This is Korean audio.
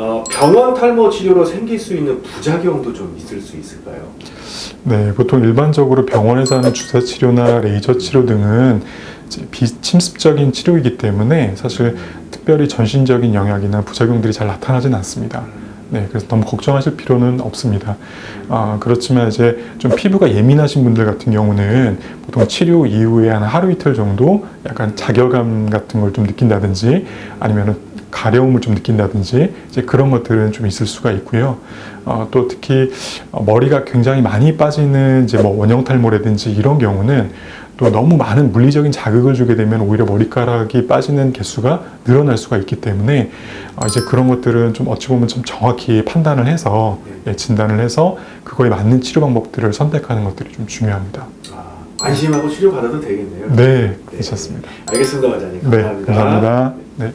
어, 병원 탈모 치료로 생길 수 있는 부작용도 좀 있을 수 있을까요? 네, 보통 일반적으로 병원에서 하는 주사 치료나 레이저 치료 등은 비침습적인 치료이기 때문에 사실 특별히 전신적인 영향이나 부작용들이 잘 나타나진 않습니다. 네, 그래서 너무 걱정하실 필요는 없습니다. 아, 그렇지만 이제 좀 피부가 예민하신 분들 같은 경우는 보통 치료 이후에 한 하루 이틀 정도 약간 자결감 같은 걸 좀 느낀다든지 아니면은 가려움을 좀 느낀다든지 이제 그런 것들은 좀 있을 수가 있고요. 어, 또 특히 어, 머리가 굉장히 많이 빠지는 이제 뭐 원형 탈모라든지 이런 경우는 또 너무 많은 물리적인 자극을 주게 되면 오히려 머리카락이 빠지는 개수가 늘어날 수가 있기 때문에 어, 이제 그런 것들은 좀 어찌 보면 좀 정확히 판단을 해서 예, 진단을 해서 그거에 맞는 치료 방법들을 선택하는 것들이 좀 중요합니다. 아, 안심하고 치료 받아도 되겠네요. 네, 괜찮습니다. 알겠습니다, 원장님. 네, 감사합니다. 감사합니다. 네.